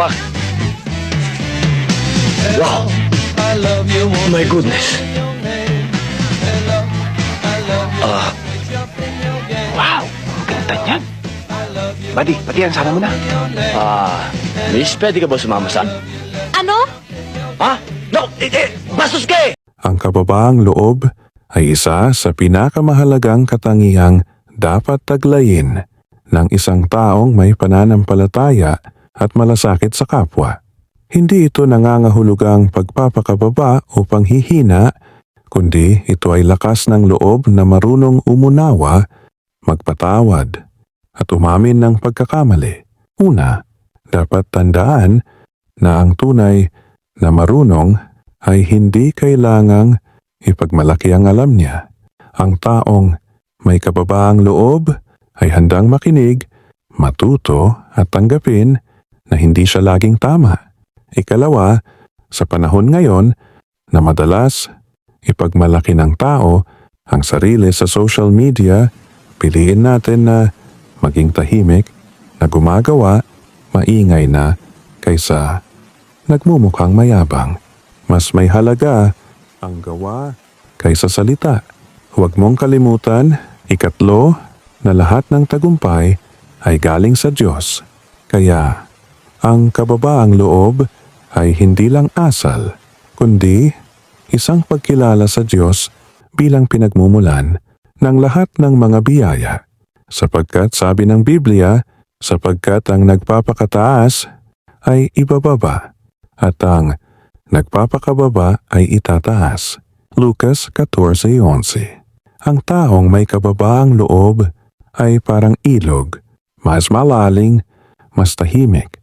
Wow! My goodness! Ah. wow! Ang ganda niyan! Buddy, patihan sana mo na. Ah, miss, pwede ka ba sumama sa... Ano? Ha? No! Eh, eh, bastos ka eh! Ang kababaang loob ay isa sa pinakamahalagang katangihang dapat taglayin ng isang taong may pananampalataya at malasakit sa kapwa. Hindi ito nangangahulugang pagpapakababa o panghihina, kundi ito ay lakas ng loob na marunong umunawa, magpatawad, at umamin ng pagkakamali. Una, dapat tandaan na ang tunay na marunong ay hindi kailangang ipagmalaki ang alam niya. Ang taong may kababaang loob ay handang makinig, matuto at tanggapin na hindi siya laging tama. Ikalawa, sa panahon ngayon na madalas ipagmalaki ng tao ang sarili sa social media, piliin natin na maging tahimik na gumagawa, maingay na kaysa nagmumukhang mayabang. Mas may halaga ang gawa kaysa salita. Huwag mong kalimutan, ikatlo, na lahat ng tagumpay ay galing sa Diyos. Kaya, ang kababaang loob ay hindi lang asal, kundi isang pagkilala sa Diyos bilang pinagmumulan ng lahat ng mga biyaya. Sapagkat sabi ng Biblia, sapagkat ang nagpapakataas ay ibababa at ang nagpapakababa ay itataas. Lucas 14.11 Ang taong may kababaang loob ay parang ilog, mas malaling, mas tahimik.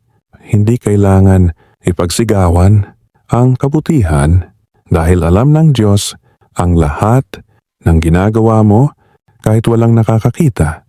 Hindi kailangan ipagsigawan ang kabutihan dahil alam ng Diyos ang lahat ng ginagawa mo kahit walang nakakakita.